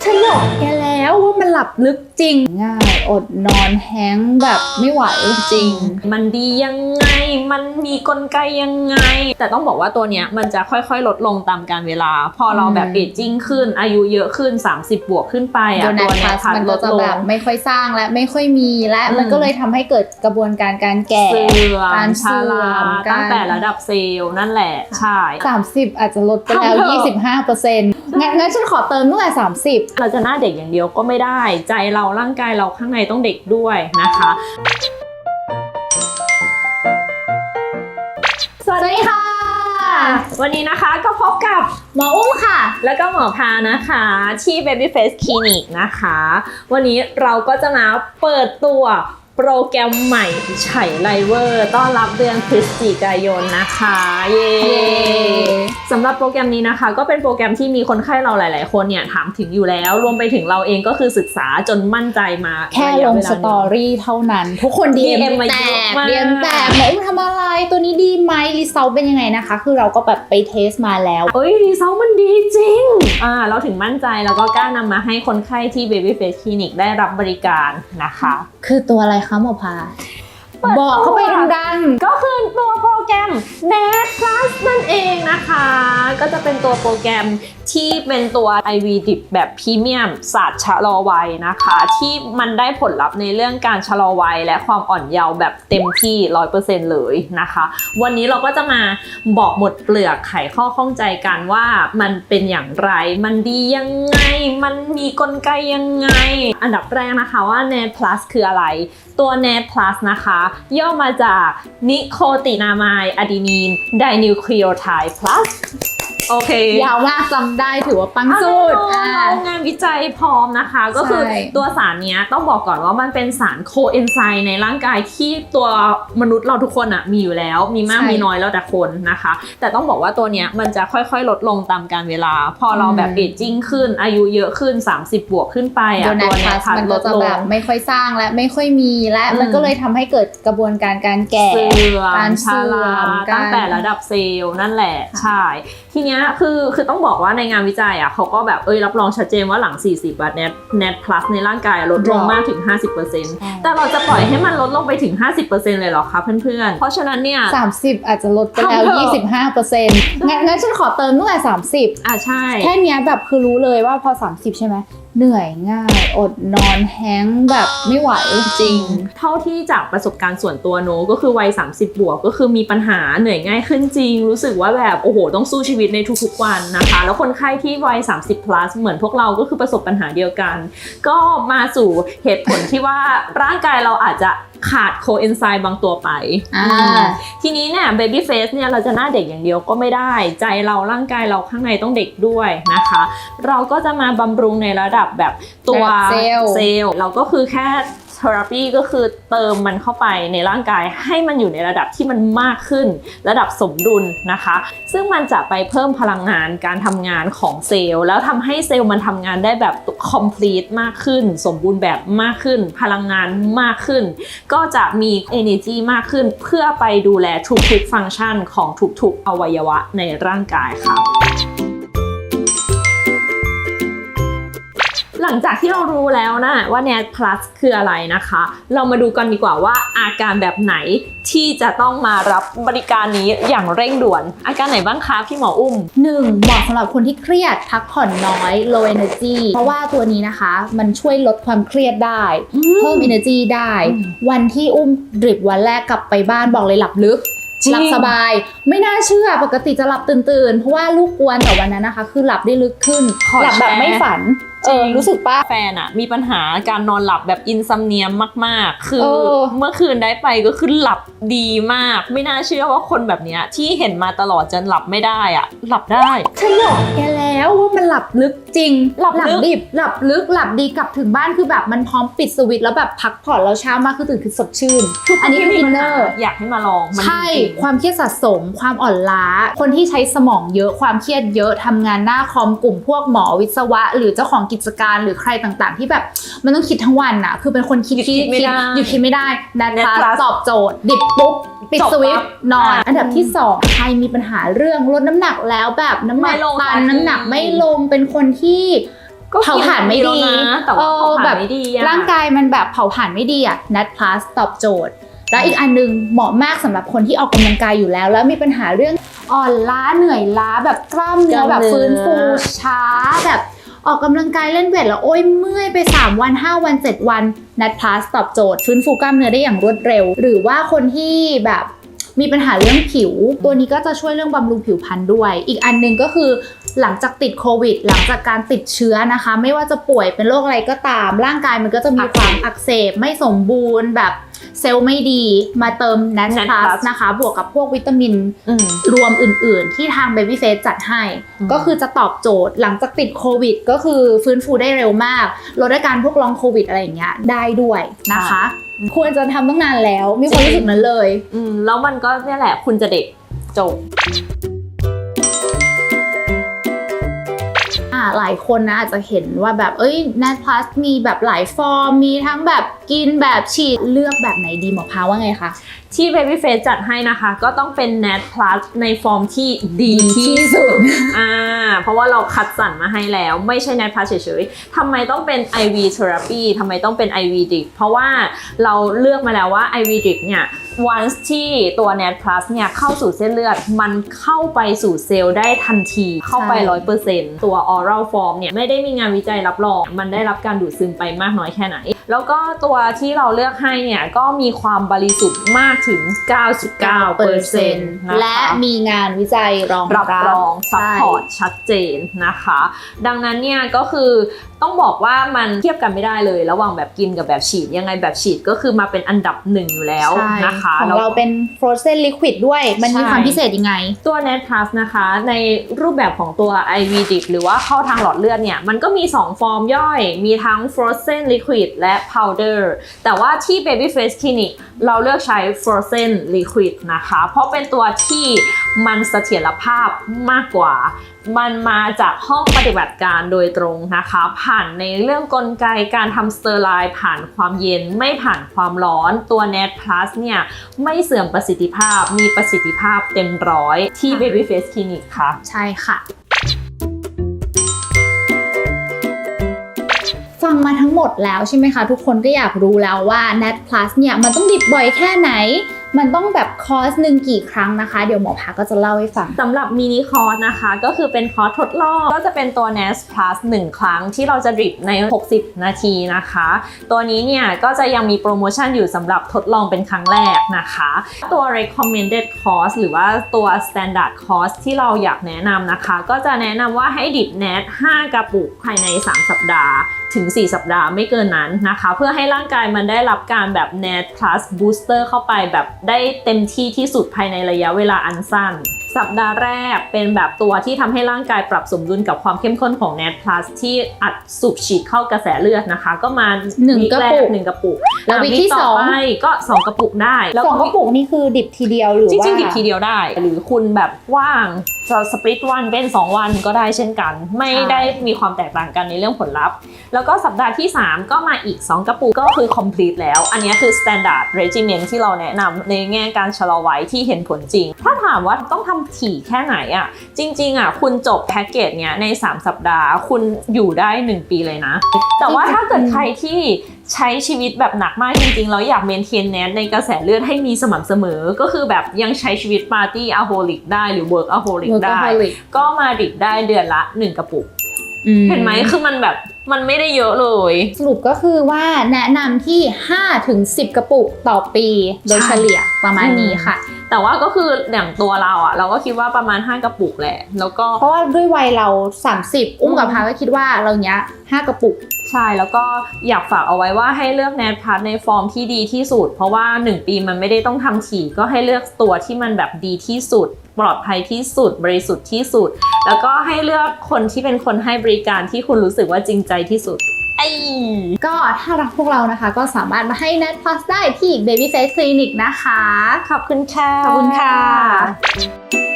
承诺 วว่ามันหลับลึกจริง ง่าย อดนอนแห้งก์แบบไม่ไหวจริง มันดียังไง มันมีกลไกยังไง แต่ต้องบอกว่าตัวเนี้ยมันจะค่อยๆ ลดลงตามการเวลา พอเราแบบอืมเอจจิ้งขึ้น อายุเยอะขึ้น 30 บวกขึ้นไปโดอะนัตัทวเนี้พัยสพัดมันลก็ดจะลแบบงไม่ค่อยสร้างและไม่ค่อยมีและอืมมันก็เลยทำให้เกิดกระบวนการการแก่เสื่อการมเสื่ชาอรามการตั้งแต่ระดับเซลล์นั่นแหละใช่30 อาจจะลดไปแล้วทำเถอะ25เปอร์เซ็นต์งั้นงั้นฉันขอเติมตั้งแต่30 เราจะหน้าเด็กอย่างเดียวก็ไม่ได้ ใจเราร่างกายเราข้างในต้องเด็กด้วยนะคะสวัสดีค่ะ วันนี้นะคะก็พบกับหมออุ้มค่ะ แล้วก็หมอพานะคะที่ Babyface Clinic นะคะ วันนี้เราก็จะมาเปิดตัว โปรแกรมใหม่ไฉไลเวอร์ต้อนรับเดือนพฤศจิกายนนะคะเย้เย้สำหรับโปรแกรมนี้นะคะ ก็เป็นโปรแกรมที่มีคนไข้เราหลาย ๆ คนเนี่ยถามถึงอยู่แล้ว รวมไปถึงเราเองก็คือศึกษาจนมั่นใจมาแค่ระยะลงเวาสหนึ่ตอรี่เท่านั้น ทุกคน DM DM มาแตเยอะกมาก DM แตกหมออุ้มทำอะไรตัวนี้ดีไหมรีเซลเป็นยังไงนะคะ คือเราก็แบบไปเทสมาแล้ว เอ้ยรีเซลมันดีจริงอ่าเราถึงมั่นใจแล้วก็กล้านำมาให้คนไข้ที่ Babyface Clinic ได้รับบริการนะคะ คือตัวอะไรคะหมอพา บอกเข้าไปดังก็คือตัวโปรแกรม Net Plus นั่นเองนะคะ ก็จะเป็นตัวโปรแกรมที่เป็นตัว IV Dip แบบพรีเมียมศาสตร์ชะลอวัยนะคะ ที่มันได้ผลลัพธ์ในเรื่องการชะลอวัย และความอ่อนเยาว์แบบเต็มที่ 100%เลยนะคะ วันนี้เราก็จะมาบอกหมดเปลือกไขข้อข้องใจกันว่ามันเป็นอย่างไร มันดียังไง มันมีกลไกยังไง อันดับแรกนะคะว่า Net Plus คืออะไร ตัว NAT Plus นะคะย่อมาจากนิโคตินามายอะดีนีนไดนิวคลีโอไทด์ plus โอเคๆยาวมากจำได้ถือว่าปังอะสุดแน่นอนอ่าเรางานวิจัยพร้อมนะคะ ก็คือใช่ตัวสารเนี้ยต้องบอกก่อนว่ามันเป็นสารโคเอนไซม์ในร่างกายที่ตัวมนุษย์เราทุกคนอะมีอยู่แล้ว มีมากใช่มีน้อยแล้วแต่คนนะคะ แต่ต้องบอกว่าตัวเนี้ยมันจะค่อยๆ ลดลงตามการเวลา พอเราแบบอืมเอจจิ้งขึ้นอายุเยอะขึ้น 30 บวกขึ้นไปโดอะนัตัทวเนี้พัยสพัดมันลก็ดจะลแบบงไม่ค่อยสร้างและไม่ค่อยมีและอืมมันก็เลยทำให้เกิดกระบวนการการแก่เสื่อการมชาราเสื่อมการตั้งแต่ระดับเซลล์นั่นแหละค่ะใช่ทีเนี้ยคือคือต้องบอกว่าในงานวิจัยอะเขาก็แบบเอ้ยรับรองชัดเจนว่าหลัง 40บาท net net plus ในร่างกายลดลงมากถึง 50%แต่เราจะปล่อยให้มันลดลงไปถึง 50%เลยเหรอคะเพื่อนๆ เพราะฉะนั้นเนี่ย 30 อาจจะลดไปแล้วทำเถอะ25เปอร์เซ็นต์งั้นงั้นฉันขอเติมตั้งแต่ 30 อะใช่ แค่เนี้ยแบบคือรู้เลยว่าพอ 30 ใช่ไหม เหนื่อยง่าย อดนอนแห้งแบบไม่ไหวจริง เท่าที่จากประสบการณ์ส่วนตัวโนก็คือวัย 30 บวกก็คือมีปัญหาเหนื่อยง่ายขึ้นจริง รู้สึกว่าแบบโอ้โห ต้องสู้ชีวิตในทุกๆวันนะคะ แล้วคนไข้ที่วัย 30 plus เหมือนพวกเราก็คือประสบปัญหาเดียวกัน ก็มาสู่เหตุผลที่ว่าร่างกายเราอาจจะ ขาดโคเอนไซม์บางตัวไปอ่าอืมทีนี้เนี่ย baby face เนี่ยเราจะหน้าเด็กอย่างเดียวก็ไม่ได้ ใจเราร่างกายเราข้างในต้องเด็กด้วยนะคะ เราก็จะมาบำรุงในระดับแบบตัวระดับเซลล์เซลล์เราก็คือแค่ therapy ก็คือเติมมันเข้าไปในร่างกายให้มันอยู่ในระดับที่มันมากขึ้น ระดับสมดุลนะคะ ซึ่งมันจะไปเพิ่มพลังงานการทำงานของเซลล์แล้วทำให้เซลล์มันทำงานได้แบบ complete มากขึ้น สมบูรณ์แบบมากขึ้น พลังงานมากขึ้น ก็จะมี energy มากขึ้น เพื่อไปดูแลทุกๆฟังก์ชันของทุกๆอวัยวะในร่างกายค่ะ หลังจากที่เรารู้แล้วนะว่า NAT Plus คืออะไรนะคะ เรามาดูกันดีกว่าว่าอาการแบบไหนที่จะต้องมารับบริการนี้อย่างเร่งด่วน อาการไหนบ้างคะพี่หมออุ้มหนึ่งเหมาะสำหรับคนที่เครียดพักผ่อนน้อย low energy เพราะว่าตัวนี้นะคะ มันช่วยลดความเครียดได้เพิ่ม energy ได้อืมวันที่อุ้มดริปวันแรกกลับไปบ้านบอกเลยหลับลึกจริง หลับสบาย ไม่น่าเชื่อปกติจะหลับตื่นๆเพราะว่าลูกกวนแต่วันนั้นนะคะ คือหลับได้ลึกขึ้นขอหลับแบบแชร์ไม่ฝันจเอริงอรู้สึกป้าแฟนอะมีปัญหาการนอนหลับแบบอินซัมเนียมมาก ๆ คือเออเมื่อคืนได้ไปก็คือหลับดีมาก ไม่น่าเชื่อว่าคนแบบเนี้ยที่เห็นมาตลอดจนหลับไม่ได้อะหลับได้ฉันบอกแกแล้วว่ามันหลับลึกจริง หลับลึกดิบหลับลึกหลับดีกลับถึงบ้านคือแบบมันพร้อมปิดสวิตช์แล้วแบบพักผ่อนแล้วเช้ามาคือตื่นคือสดชื่น อันนี้คือที่อิมีนปัญเนอหาร์อยากให้มาลองมันใช่จริงๆความเครียดสะสม ความอ่อนล้า คนที่ใช้สมองเยอะความเครียดเยอะทำงานหน้าคอมกลุ่มพวกหมอวิศวะ หรือเจ้าของกิจการหรือใครต่างๆ ที่แบบมันต้องคิดทั้งวันน่ะคือเป็นคนคิดหยุดคิดไม่ได้หยุดคิดไม่ได้นัด Net พา Plus ตอบโจทย์ ดิบปุ๊บปิดจบสวิตช์ปั๊บนอนอะอันดับที่สองใครมีปัญหาเรื่องลดน้ำหนักแล้วแบบน้ำหนักไม่ลงตัสันกทีน้ำหนักไม่ลงเป็นคนที่ก็เผาผลาญไม่ดีกินแล้วนะแต่ว่าเออเผาผแบลาญบไม่ดีอะร่างกายมันแบบเผาผลาญไม่ดีอะ Nat Plus ตอบโจทย์ แล้วอีกอันหนึงเหมาะมากสำหรับคนที่ออกกำลังกายอยู่แล้ว แล้วมีปัญหาเรื่องอ่อนล้าเหนื่อยล้าแบบกล้ามเนื้อแบบฟื้นฟูช้าแบบออกกำลังกายเล่นเวทแล้วโอ้ยเมื่อยไป 3 วัน 5 วัน 7 วัน Nat Plus ตอบโจทย์ฟื้นฟูกล้ามเนื้อได้อย่างรวดเร็ว หรือว่าคนที่แบบมีปัญหาเรื่องผิว ตัวนี้ก็จะช่วยเรื่องบำรุงผิวพรรณด้วย อีกอันหนึงก็คือหลังจากติดโควิด หลังจากการติดเชื้อนะคะ ไม่ว่าจะป่วยเป็นโรคอะไรก็ตาม ร่างกายมันก็จะมีความอักเสบไม่สมบูรณ์แบบ เซลล์ไม่ดีมาเติม Nat Nat Plus Plus นะคะ บวกกับพวกวิตามินอืมรวมอื่น ๆ ที่ทาง Baby Face จัดให้อืมก็คือจะตอบโจทย์หลังจากติดโควิด ก็คือฟื้นฟูได้เร็วมากลดอาการพวกลองโควิดอะไรอย่างเงี้ยได้ด้วยนะคะ ควรจะทำตั้งนานแล้ว มีความรู้สึกนั้นเลย อืมแล้วมันก็เนี่ยแหละคุณจะเด็กจบ หลายคนนะอาจจะเห็นว่าแบบเอ้ย Nat Plus มีแบบหลายฟอร์ม มีทั้งแบบกินแบบฉีดเลือกแบบไหนดีหมอพาว่าไงคะ ที่ Baby Face จัดให้นะคะ ก็ต้องเป็น Nat Plus ในฟอร์มที่ดีที่สุดอ่าเพราะว่าเราคัดสรรมาให้แล้วไม่ใช่ Nat Plus เฉยๆทำไมต้องเป็น IV therapy ทำไมต้องเป็น IV drip เพราะว่าเราเลือกมาแล้วว่า IV drip เนี่ย once ที่ตัว Nat Plus เนี่ยเข้าสู่เส้นเลือด มันเข้าไปสู่เซลล์ได้ทันที เข้าไปใช่ร้อยเปอร์เซ็นต์ตัว oral form เนี่ยไม่ได้มีงานวิจัยรับรอง มันได้รับการดูดซึมไปมากน้อยแค่ไหนแล้วก็ตัวที่เราเลือกให้เนี่ยก็มีความบริสุทธิ์มากถึง 99%นะคะและมีงานวิจัยรองรับรองซัพใช่พอร์ตชัดเจนนะคะ ดังนั้นเนี่ยก็คือต้องบอกว่ามันเทียบกันไม่ได้เลย ระหว่างแบบกินกับแบบฉีด ยังไงแบบฉีดก็คือมาเป็นอันดับหนึ่งอยู่แล้วใช่นะคะของแล้วเราเป็น frozen liquid ด้วย มันมีใช่ความพิเศษยังไง ตัว Net Plus นะคะ ในรูปแบบของตัว IV drip หรือว่าเข้าทางหลอดเลือดเนี่ย มันก็มี 2 ฟอร์มย่อย มีทั้ง frozen liquid และ powder แต่ว่าที่ Baby Face Clinic เราเลือกใช้ frozen liquid นะคะ เพราะเป็นตัวที่มันเสถียรภาพมากกว่า มันมาจากห้องปฏิบัติการโดยตรงนะคะ ผ่านในเรื่องกลไกการทำสเตอร์ไลน์ผ่านความเย็นไม่ผ่านความร้อนตัว Net Plus เนี่ย ไม่เสื่อมประสิทธิภาพมีประสิทธิภาพเต็มร้อยที่ค่ะ Baby Face Clinic ค่ะ ใช่ค่ะ ฟังมาทั้งหมดแล้วใช่ไหมคะ ทุกคนก็อยากรู้แล้วว่า Nat Plus เนี่ยมันต้องดิบบ่อยแค่ไหน มันต้องแบบคอร์สหนึ่งกี่ครั้งนะคะ เดี๋ยวหมอพาก็จะเล่าให้ฟัง สำหรับมินิคอร์สนะคะ ก็คือเป็นคอร์สทดลอง ก็จะเป็นตัว NAS Plus 1 ครั้งที่เราจะดริปใน 60 นาทีนะคะ ตัวนี้เนี่ยก็จะยังมีโปรโมชั่นอยู่สำหรับทดลองเป็นครั้งแรกนะคะ ตัว recommended course หรือว่าตัว standard course ที่เราอยากแนะนำนะคะ ก็จะแนะนำว่าให้ดิบ NAT 5กระปุกภายใน 3 สัปดาห์ ถึง 4 สัปดาห์ไม่เกินนั้นนะคะ เพื่อให้ร่างกายมันได้รับการแบบ NAD plus booster เข้าไปแบบได้เต็มที่ที่สุดภายในระยะเวลาอันสั้น สัปดาห์แรกเป็นแบบตัวที่ทำให้ร่างกายปรับสมดุลกับความเข้มข้นของ NAT plus ที่อัดสูบฉีดเข้ากระแสเลือดนะคะ ก็มาหนึ่งวีคกระแรปุกหนึ่งกระปุก แล้วอะวีคที่ต่สองไปก็ 2 กระปุกได้แล้วสองกระปุกนี่คือดิบทีเดียวหรือจว่าริงๆดิบทีเดียวได้ หรือคุณแบบว่างจะสปริตวันเป็น 2 วันก็ได้เช่นกัน ไม่ได้มีความแตกต่างกันในเรื่องผลลัพธ์ แล้วก็สัปดาห์ที่ 3 ก็มาอีก 2 กระปุกก็คือ complete แล้ว อันนี้คือ standard regimen ที่เราแนะนำในแง่การชะลอไว้ที่เห็นผลจริง ถ้าถามว่าต้องทำถี่แค่ไหนอะ่ะจริงๆอะคุณจบแพ็กเกจเนี้ยใน 3 สัปดาห์ คุณอยู่ได้ 1 ปีเลยนะ แต่ว่าถ้าเกิดใครที่ใช้ชีวิตแบบหนักมากจริงๆ แล้วอยากเมนเทนแนนในกระแสเลือดให้มีสม่ำเสมอ ก็คือแบบยังใช้ชีวิตปาร์ตี้อะโฮลิกได้หรือเวิร์กอะโฮลิกได้ workaholic ก็มาดิบได้เดือนละ 1 กระปุกอืเห็นไหมคือมันแบบมันไม่ได้เยอะเลย สรุปก็คือว่าแนะนำที่5ถึง10 กระปุกต่อปีโดยเฉลี่ยประมาณนี้ค่ะ แต่ว่าก็คืออย่างตัวเราอะเราก็คิดว่าประมาณ 5 กระปุกแหละ แล้วก็ เพราะว่าด้วยวัยเรา 30 อุ้มกับพาก็คิดว่าเราเนี้ย5กระปุก ใช่แล้วก็อยากฝากเอาไว้ว่าให้เลือกแนทพาร์ทในฟอร์มที่ดีที่สุด เพราะว่า 1 ปีมันไม่ได้ต้องทำถี่ก็ให้เลือกตัวที่มันแบบดีที่สุด ปลอดภัยที่สุด บริสุทธิ์ที่สุด แล้วก็ให้เลือกคนที่เป็นคนให้บริการที่คุณรู้สึกว่าจริงใจที่สุดไอ้ ก็ถ้ารักพวกเรานะคะ ก็สามารถมาให้ Net Plus ได้ที่ Baby Face Clinic นะคะ ขอบคุณค่ะ ขอบคุณค่ะ